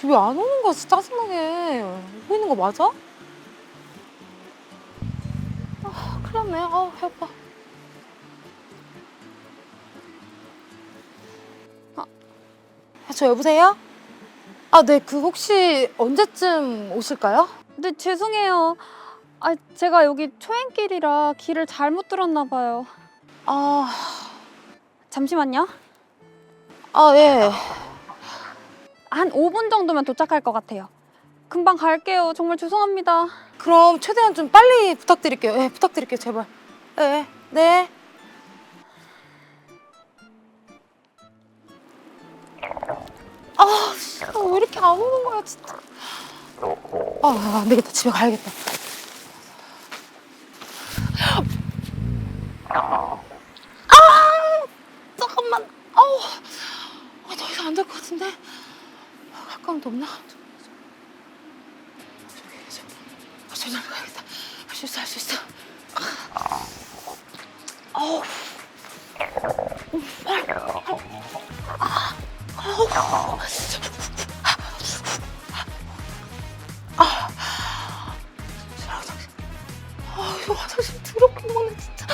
집에 안 오는 거야 진짜 짜증나게 오고 있는 거 맞아? 아 큰일 났네 아 배고파 아, 저 여보세요? 아 네 그 혹시 언제쯤 오실까요? 네, 죄송해요. 아, 제가 여기 초행길이라 길을 잘못 들었나 봐요. 아, 잠시만요. 아 예. 한 5분 정도면 도착할 것 같아요. 금방 갈게요. 정말 죄송합니다. 그럼 최대한 좀 빨리 부탁드릴게요. 예, 부탁드릴게요, 제발. 예, 네. 아, 씨, 아, 왜 이렇게 안 오는 거야, 진짜. 아, 안 되겠다. 집에 가야겠다. 아, 잠깐만. 아우, 아, 더 이상 안 될 것 같은데. 아? 저기, 저기. 아, 저기로 가야겠다. 할수 있어, 할 수 있어. 아. 어우. 음. 아. 아. 아, 이거 화장실 더럽게 먹네, 진짜.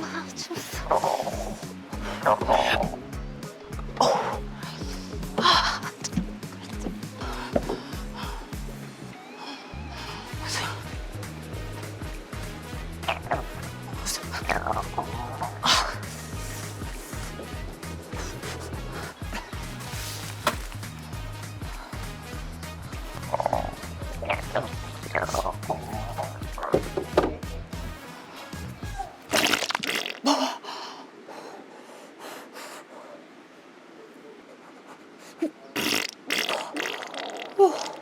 아, 추웠어. 어.